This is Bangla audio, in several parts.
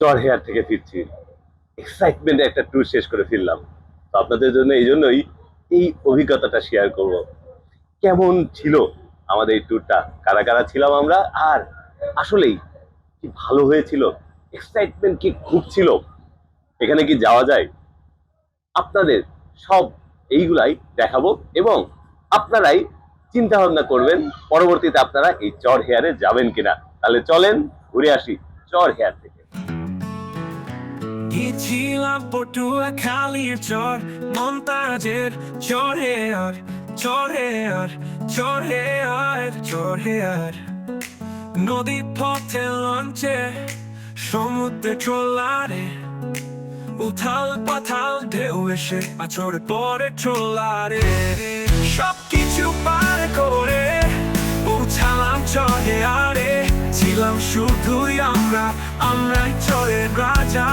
চর হেয়ার থেকে ফিরছি। এক্সাইটমেন্টে একটা ট্যুর শেষ করে ফিরলাম। তো আপনাদের জন্য, এই জন্যই এই অভিজ্ঞতাটা শেয়ার করব। কেমন ছিল আমাদের এই ট্যুরটা কারা কারা ছিলাম আমরা? আর আসলেই কি ভালো হয়েছিল? এক্সাইটমেন্ট কি খুব ছিল? এখানে কি যাওয়া যায়? আপনাদের সব এইগুলাই দেখাবো এবং আপনারাই চিন্তা ভাবনা করবেন, পরবর্তীতে আপনারা এই চর হেয়ারে যাবেন কিনা। তাহলে চলেন, ঘুরে আসি চর হেয়ার থেকে। গিয়েছিলাম পটুয়া খালির চর, মন্তাজের চরে আর চরে আর চরে আর চরে আর। নদী পথে লঞ্চে, সমুদ্রে ট্রলারে, উথাল পাথাল ঢেউ এসে আচরে পরে ট্রলারে। সব কিছু পার করে উঠালাম চরে আরে, ছিলাম শুধুই আমরা, আমরাই চরের রাজা।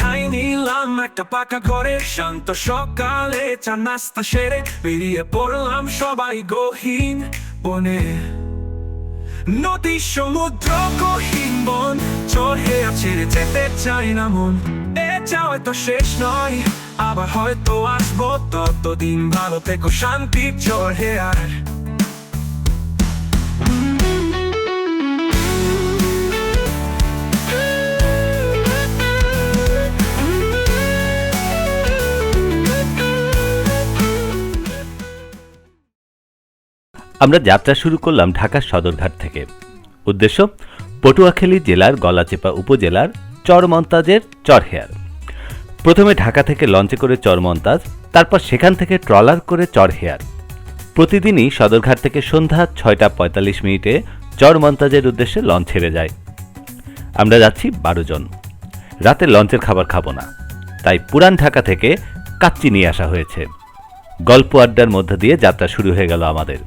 ঠাই নিলাম একটা পাকা ঘরে শান্ত সকালে চা নাস্তা সেরে বেরিয়ে পড়লাম সবাই গহীন বনে। নদী সমুদ্র কহিন বন, চড়ে ছেড়ে যেতে চাই না মন। এ যাওয়া তো শেষ নয়, আবার হয়তো আসব ততদিন ভালো থেকো, শান্তি চড়ে আর। আমরা যাত্রা শুরু করলাম ঢাকার সদরঘাট থেকে। উদ্দেশ্য, পটুয়াখালী জেলার গলাচেপা উপজেলার চরমন্তাজের চরহেয়ার। প্রথমে ঢাকা থেকে লঞ্চে করে চরমন্তাজ, তারপর সেখান থেকে ট্রলার করে চরহেয়ার। প্রতিদিনই সদরঘাট থেকে সন্ধ্যা ছয়টা পঁয়তাল্লিশ মিনিটে চরমন্তাজের উদ্দেশ্যে লঞ্চ ছেড়ে যায়। আমরা যাচ্ছি বারো জন। রাতে লঞ্চের খাবার খাব না। তাই পুরান ঢাকা থেকে কাচ্চি নিয়ে আসা হয়েছে। গল্প আড্ডার মধ্য দিয়ে যাত্রা শুরু হয়ে গেল আমাদের।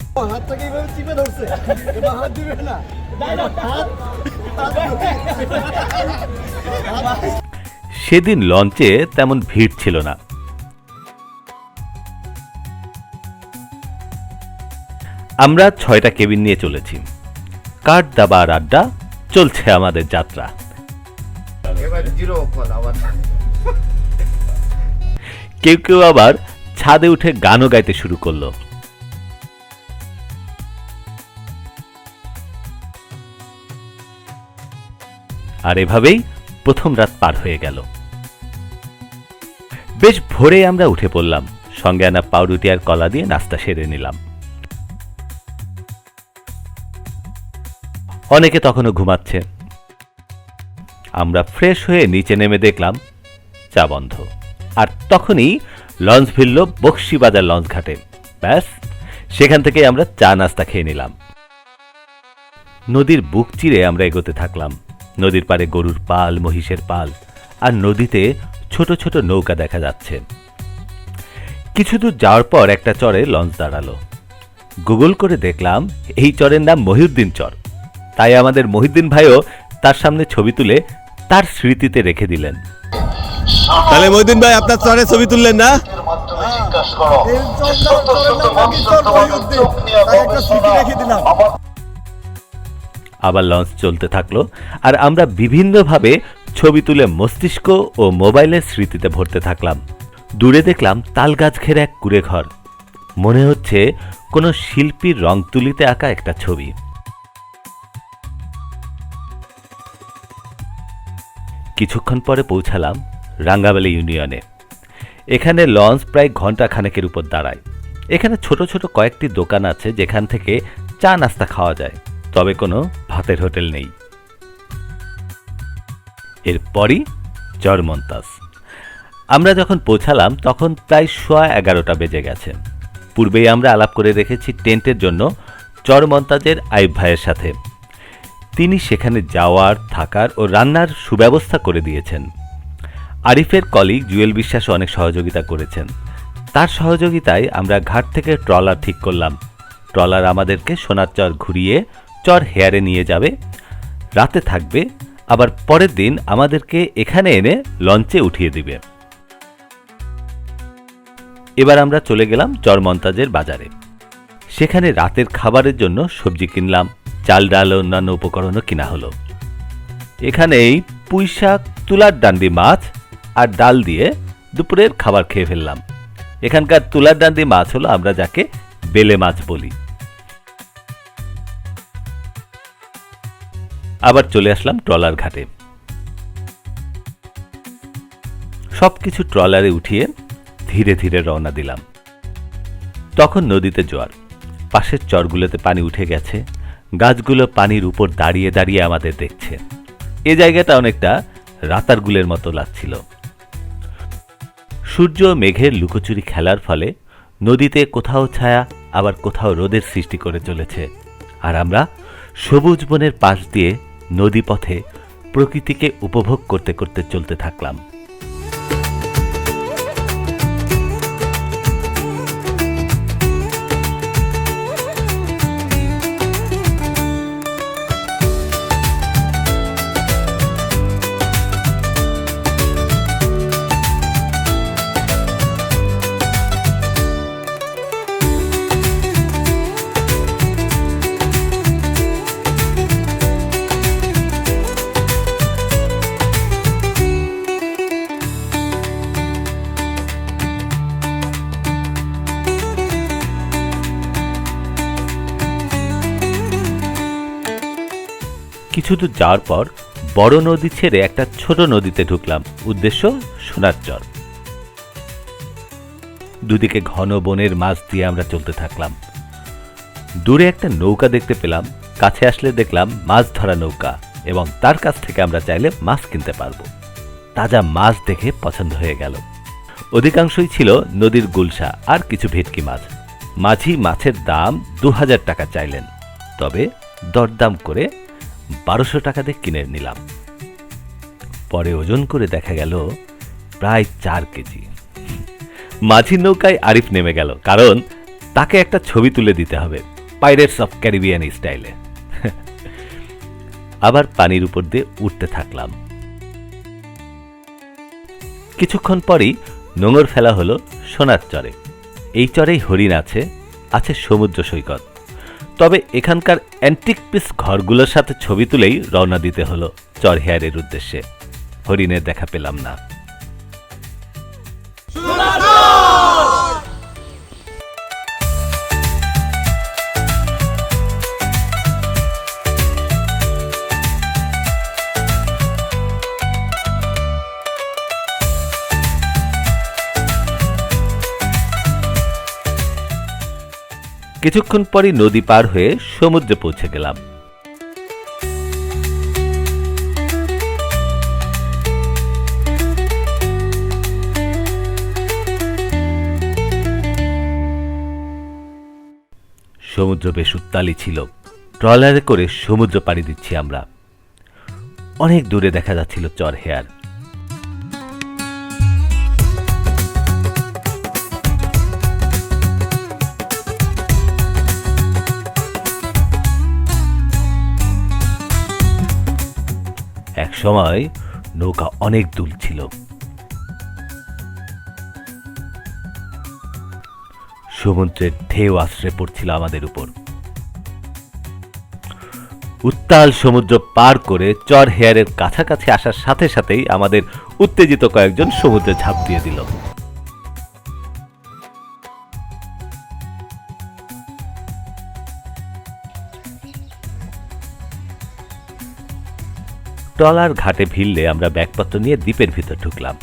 সেদিন লঞ্চে তেমন ভিড় ছিল না। আমরা ছয়টা কেবিন নিয়ে চলেছি। কাঠ দাবা আর আড্ডা চলছে আমাদের যাত্রা। কেউ কেউ আবার ছাদে উঠে গানও গাইতে শুরু করল। আর এভাবেই প্রথম রাত পার হয়ে গেল। বেশ ভোরে আমরা উঠে পড়লাম। সঙ্গে আনা পাউরুটি আর কলা দিয়ে নাস্তা সেরে নিলাম। অনেকে তখনও ঘুমাচ্ছে। আমরা ফ্রেশ হয়ে নিচে নেমে দেখলাম, চা বন্ধ। আর তখনই লঞ্চ ভিড়ল বক্সিবাজার লঞ্চ ঘাটে। ব্যাস, সেখান থেকে আমরা চা নাস্তা খেয়ে নিলাম। নদীর বুক চিরে আমরা এগোতে থাকলাম। নদীর পাড়ে গরুর পাল, মহিষের পাল, আর নদীতে ছোট ছোট নৌকা দেখা যাচ্ছে। কিছু দূর যাওয়ার পর একটা চরে লঞ্চ দাঁড়াল। গুগল করে দেখলাম, এই চরের নাম মহিউদ্দিন চর। তাই আমাদের মহিউদ্দিন ভাইও তার সামনে ছবি তুলে তার স্মৃতিতে রেখে দিলেন। তাহলে মহিদিন ভাই, আপনার চরে ছবি তুললেন না? আবার লঞ্চ চলতে থাকল, আর আমরা বিভিন্নভাবে ছবি তুলে মস্তিষ্ক ও মোবাইলের স্মৃতিতে ভরতে থাকলাম। দূরে দেখলাম তালগাছ ঘেরা এক কুড়ে ঘর মনে হচ্ছে কোনো শিল্পীর রং তুলিতে আঁকা একটা ছবি। কিছুক্ষণ পরে পৌঁছালাম রাঙ্গাবালি ইউনিয়নে। এখানে লঞ্চ প্রায় ঘণ্টা খানেকের উপর দাঁড়ায়। এখানে ছোট ছোট কয়েকটি দোকান আছে যেখান থেকে চা নাস্তা খাওয়া যায়, তবে কোনো ভাতের হোটেল নেই। এরপরই চরমন্তাজ। আমরা যখন পৌঁছালাম, তখন প্রায় সোয়া এগারোটা বেজে গেছে। পূর্বেই আমরা আলাপ করে রেখেছি টেন্টের জন্য চরমন্তাজের আইব ভাইয়ের সাথে। তিনি সেখানে যাওয়ার, থাকার ও রান্নার সুব্যবস্থা করে দিয়েছেন। আরিফের কলিগ জুয়েল বিশ্বাস অনেক সহযোগিতা করেছেন। তার সহযোগিতায় আমরা ঘাট থেকে ট্রলার ঠিক করলাম। ট্রলার আমাদেরকে সোনার চর ঘুরিয়ে চর হেয়ারে নিয়ে যাবে। রাতে থাকবে, আবার পরের দিন আমাদেরকে এখানে এনে লঞ্চে উঠিয়ে দিবে। এবার আমরা চলে গেলাম চরমন্তাজের বাজারে। সেখানে রাতের খাবারের জন্য সবজি কিনলাম, চাল ডাল অন্যান্য উপকরণও কিনা হলো। এখানেই পুঁই শাক তুলার ডান্ডি মাছ আর ডাল দিয়ে দুপুরের খাবার খেয়ে ফেললাম। এখানকার তুলার ডান্ডি মাছ হলো আমরা যাকে বেলে মাছ বলি। আবার চলে আসলাম ট্রলার ঘাটে। সবকিছু ট্রলারে উঠিয়ে ধীরে ধীরে রওনা দিলাম। তখন নদীতে জোয়ার। পাশের চরগুলোতে পানি উঠে গেছে। গাছগুলো পানির উপর দাঁড়িয়ে দাঁড়িয়ে আমাদের দেখছে। এ জায়গাটা অনেকটা রাতারগুলের মতো লাগছিল। সূর্য মেঘের লুকোচুরি খেলার ফলে নদীতে কোথাও ছায়া, আবার কোথাও রোদের সৃষ্টি করে চলেছে। আর আমরা সবুজ বনের পাশ দিয়ে নদী পথে প্রকৃতিকে উপভোগ করতে করতে চলতে থাকলাম। কিছু যাওয়ার পর বড় নদী ছেড়ে একটা ছোট নদীতে ঢুকলাম। উদ্দেশ্য, সোনার চর। দুদিকে ঘন বনের মাছ দিয়ে আমরা চলতে থাকলাম। দূরে একটা নৌকা দেখতে পেলাম। কাছে আসলে দেখলাম মাছ ধরা নৌকা এবং তার কাছ থেকে আমরা চাইলে মাছ কিনতে পারব। তাজা মাছ দেখে পছন্দ হয়ে গেল। অধিকাংশই ছিল নদীর গুলশা আর কিছু ভেটকি মাছ। মাঝি মাছের দাম দু হাজার টাকা চাইলেন। তবে দরদাম করে বারোশো টাকাতে কিনে নিলাম। পরে ওজন করে দেখা গেল প্রায় চার কেজি। মাঝি নৌকায় আরিফ নেমে গেল, কারণ তাকে একটা ছবি তুলে দিতে হবে পাইরেটস অফ ক্যারিবিয়ান স্টাইলে আবার পানির উপর দিয়ে উঠতে থাকলাম। কিছুক্ষণ পরই নোঙর ফেলা হলো সোনার চরে। এই চরেই হরিণ আছে আছে সমুদ্র সৈকত। তবে এখানকার অ্যান্টিক পিস ঘরগুলোর সাথে ছবি তুলেই রওনা দিতে হলো চরহেয়ারের উদ্দেশ্যে। হরিণের দেখা পেলাম না। কিছুক্ষণ পরই নদী পার হয়ে সমুদ্রে পৌঁছে গেলাম। সমুদ্র বেশ উত্তালি ছিল। ট্রলারে করে সমুদ্র পাড়ি দিচ্ছি আমরা। অনেক দূরে দেখা যাচ্ছিল চর হেয়ার। এক সময় নৌকা অনেক দূর ছিল। সমুদ্রের ঢেউ আশ্রে পড়ছিল আমাদের উপর। উত্তাল সমুদ্র পার করে চর হেয়ারের কাছাকাছি আসার সাথে সাথেই আমাদের উত্তেজিত কয়েকজন সমুদ্রে ঝাঁপ দিয়ে দিল। ট্রলার ঘাটে ভিড়লে আমরা ব্যাগপত্র নিয়ে দ্বীপের ভিতর ঢুকলাম।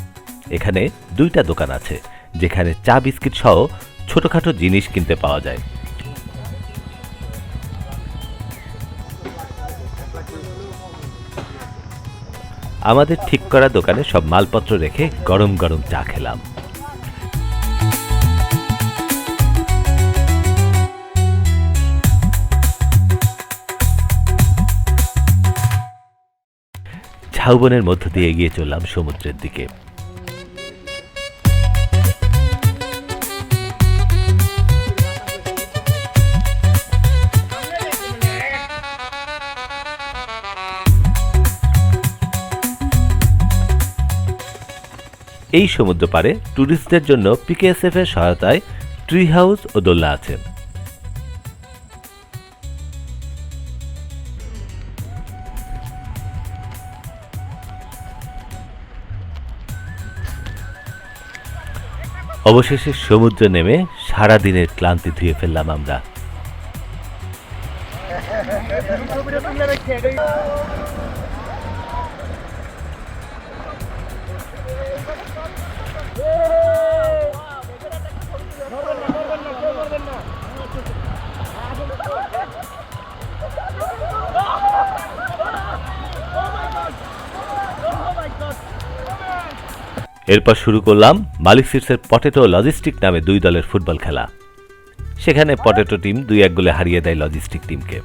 এখানে দুইটা দোকান আছে, যেখানে চা বিস্কিট সহ ছোটখাটো জিনিস কিনতে পাওয়া যায়। আমাদের ঠিক করা দোকানে সব মালপত্র রেখে গরম গরম চা খেলাম। ঝাউবনের মধ্য দিয়ে এগিয়ে চললাম সমুদ্রের দিকে। এই সমুদ্র পারে ট্যুরিস্টদের জন্য পিকেএসএফ এর সহায়তায় ট্রি হাউস ও দোল্লা আছে। অবশেষে সমুদ্রে নেমে সারা দিনের ক্লান্তি ধুয়ে ফেললাম আমরা। এরপর শুরু করলাম মালিক সিটসের পটেটো লজিস্টিক নামে দুই দলের ফুটবল খেলা। সেখানে পটেটো টিম দুই এক গোলে হারিয়ে দেয় লজিস্টিক টিমকে।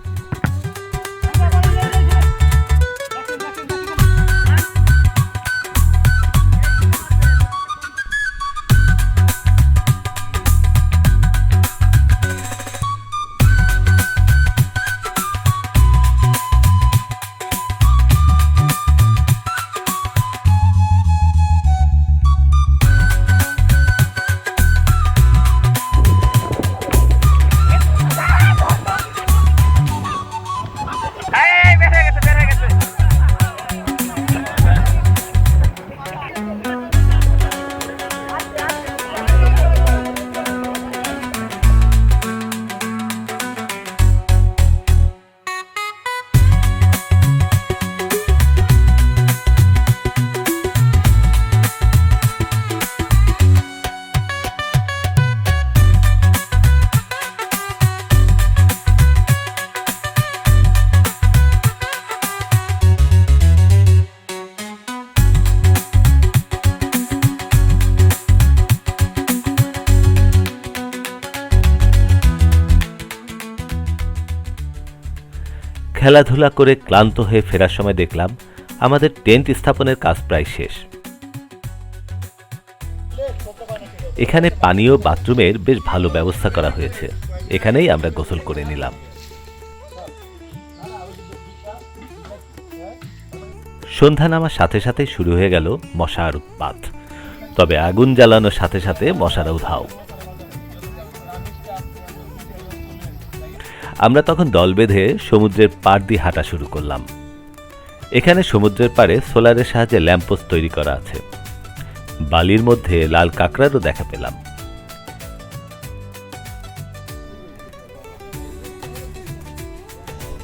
খেলাধুলা করে ক্লান্ত হয়ে ফেরার সময় দেখলাম আমাদের টেন্ট স্থাপনের কাজ প্রায় শেষ। এখানে পানীয় বাথরুমের বেশ ভালো ব্যবস্থা করা হয়েছে। এখানেই আমরা গোসল করে নিলাম। সন্ধ্যা নামার সাথে সাথে শুরু হয়ে গেল মশার উৎপাত। তবে আগুন জ্বালানোর সাথে সাথে মশারাও ধাও আমরা তখন দল বেঁধে সমুদ্রের পাড় দিয়ে হাঁটা শুরু করলাম। এখানে সমুদ্রের পাড়ে সোলারের সাহায্যে ল্যাম্পোস্ট তৈরি করা আছে। বালির মধ্যে লাল কাঁকড়ারও দেখা পেলাম।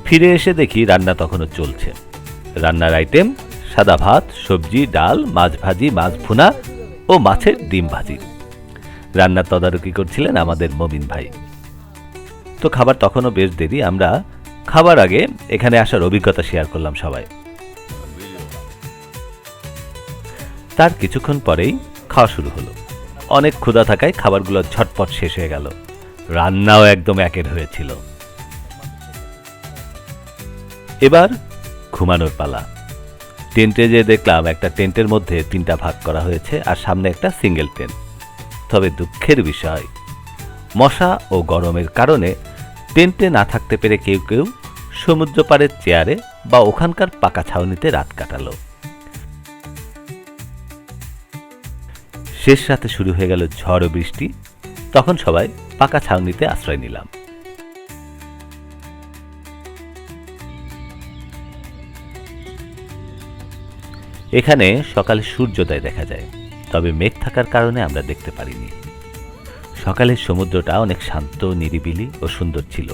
ফিরে এসে দেখি রান্না তখনও চলছে। রান্নার আইটেম সাদা ভাত, সবজি, ডাল, মাছ ভাজি, মাছ ভুনা ও মাছের ডিম ভাজি। রান্নার তদারকি করছিলেন আমাদের মবিন ভাই। তো খাবার তখনও বেশ দেরি। আমরা খাবার আগে এখানে আসার অভিজ্ঞতা শেয়ার করলাম সবাই। তার কিছুক্ষণ পরেই খাওয়া শুরু হলো। অনেক ক্ষুধা থাকায় খাবারগুলো ঝটপট শেষ হয়ে গেল। রান্নাও একদম একের হয়েছিল। এবার ঘুমানোর পালা। টেন্টে যে দেখলাম একটা টেন্টের মধ্যে তিনটা ভাগ করা হয়েছে আর সামনে একটা সিঙ্গেল টেন্ট। তবে দুঃখের বিষয় মশা ও গরমের কারণে টেন্টে না থাকতে পেরে কেউ কেউ সমুদ্র পাড়ের চেয়ারে বা ওখানকার পাকা ছাউনিতে রাত কাটালো। শেষ রাতে শুরু হয়ে গেল ঝড় ও বৃষ্টি, তখন সবাই পাকা ছাউনিতে আশ্রয় নিলাম। এখানে সকালে সূর্যোদয় দেখা যায়, তবে মেঘ থাকার কারণে আমরা দেখতে পারিনি। সকালের সমুদ্রটা অনেক শান্ত নিরিবিলি ও সুন্দর ছিল।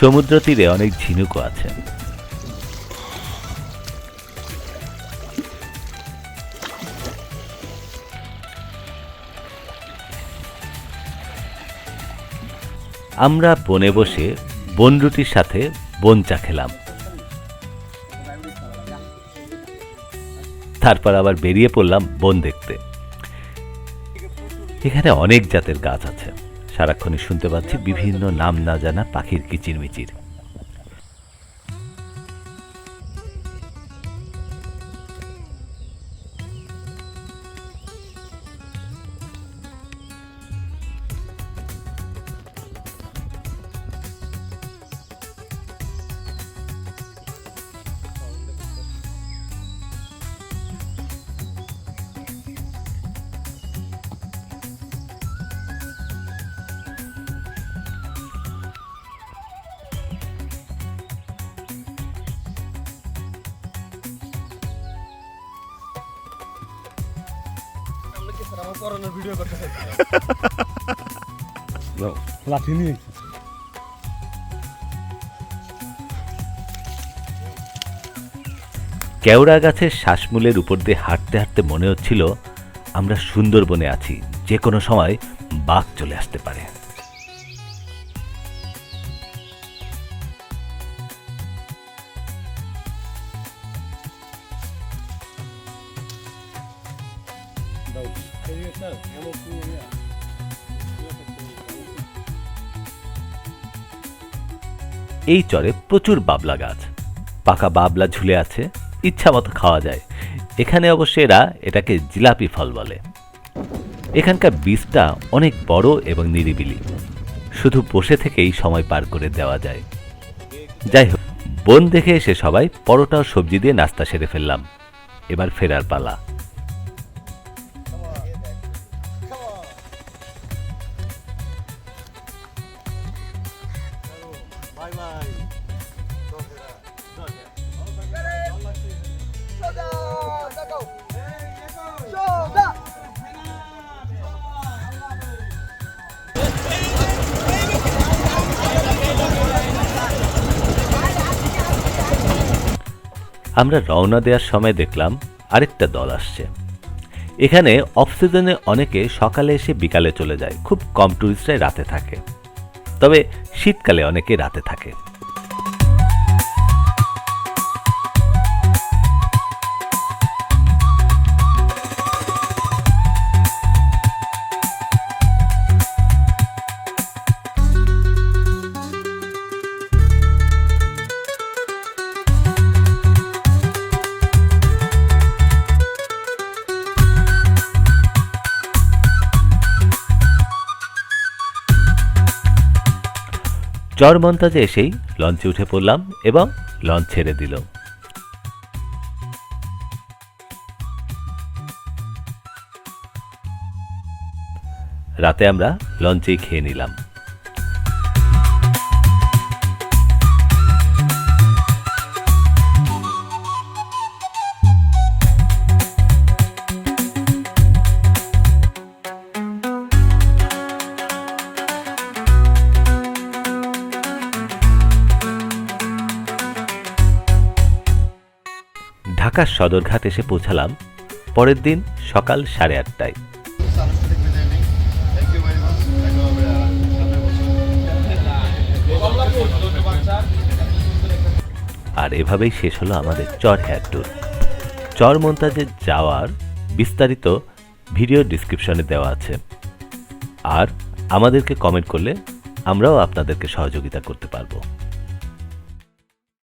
সমুদ্র তীরে অনেক ঝিনুকও আছে। আমরা বনে বসে বনরুটির সাথে বন চা খেলাম। তারপর আবার বেরিয়ে পড়লাম বন দেখতে। এখানে অনেক জাতের গাছ আছে। সারাক্ষণই শুনতে পাচ্ছি বিভিন্ন নাম না জানা পাখির কিচিরমিচির। লাঠি নিয়ে। কেওড়া গাছের শ্বাসমূলের উপর দিয়ে হাঁটতে হাঁটতে মনে হচ্ছিল আমরা সুন্দরবনে আছি যে কোনো সময় বাঘ চলে আসতে পারে। এই চরে প্রচুর বাবলা গাছ। পাকা বাবলা ঝুলে আছে, ইচ্ছা মতো খাওয়া যায়। এখানে অবশ্য এরা এটাকে জিলাপি ফল বলে। এখানকার বীজটা অনেক বড় এবং নিরিবিলি। শুধু বসে থেকেই সময় পার করে দেওয়া যায়। যাই হোক, বন দেখে এসে সবাই পরোটা সবজি দিয়ে নাস্তা সেরে ফেললাম। এবার ফেরার পালা। আমরা রওনা দেওয়ার সময় দেখলাম আরেকটা দল আসছে। এখানে অফ সিজনে অনেকে সকালে এসে বিকালে চলে যায়, খুব কম টুরিস্টরাই রাতে থাকে। তবে শীতকালে অনেকে রাতে থাকে। চরমন্তাজে এসেই লঞ্চে উঠে পড়লাম এবং লঞ্চ ছেড়ে দিল। রাতে আমরা লঞ্চেই খেয়ে নিলাম। ঢাকার সদরঘাট এসে পৌঁছালাম পরের দিন সকাল সাড়ে আটটায়। আর এভাবেই শেষ হলো আমাদের চর হেয়ার ট্যুর। চর মন্তাজে যাওয়ার বিস্তারিত ভিডিও ডিসক্রিপশনে দেওয়া আছে। আর আমাদেরকে কমেন্ট করলে আমরাও আপনাদেরকে সহযোগিতা করতে পারব।